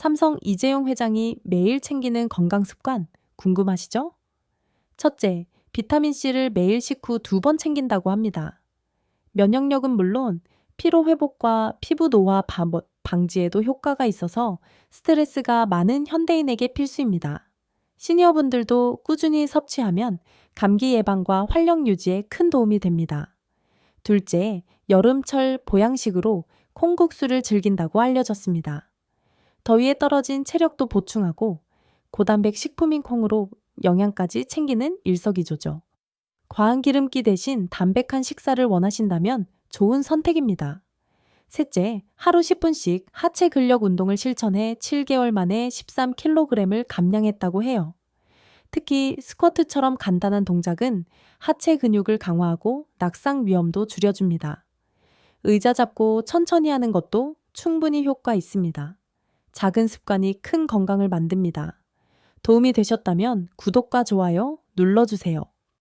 삼성 이재용 회장이 매일 챙기는 건강 습관 궁금하시죠? 첫째, 비타민C를 매일 식후 두 번 챙긴다고 합니다. 면역력은 물론 피로 회복과 피부 노화 바- 방지에도 효과가 있어서 스트레스가 많은 현대인에게 필수입니다. 시니어분들도 꾸준히 섭취하면 감기 예방과 활력 유지에 큰 도움이 됩니다. 둘째, 여름철 보양식으로 콩국수를 즐긴다고 알려졌습니다. 더위에 떨어진 체력도 보충하고 고단백 식품인 콩으로 영양까지 챙기는 일석이조죠. 과한 기름기 대신 담백한 식사를 원하신다면 좋은 선택입니다. 셋째, 하루 10분씩 하체 근력 운동을 실천해 7개월 만에 13kg을 감량했다고 해요. 특히 스쿼트처럼 간단한 동작은 하체 근육을 강화하고 낙상 위험도 줄여줍니다. 의자 잡고 천천히 하는 것도 충분히 효과 있습니다. 작은 습관이 큰 건강을 만듭니다. 도움이 되셨다면 구독과 좋아요 눌러주세요.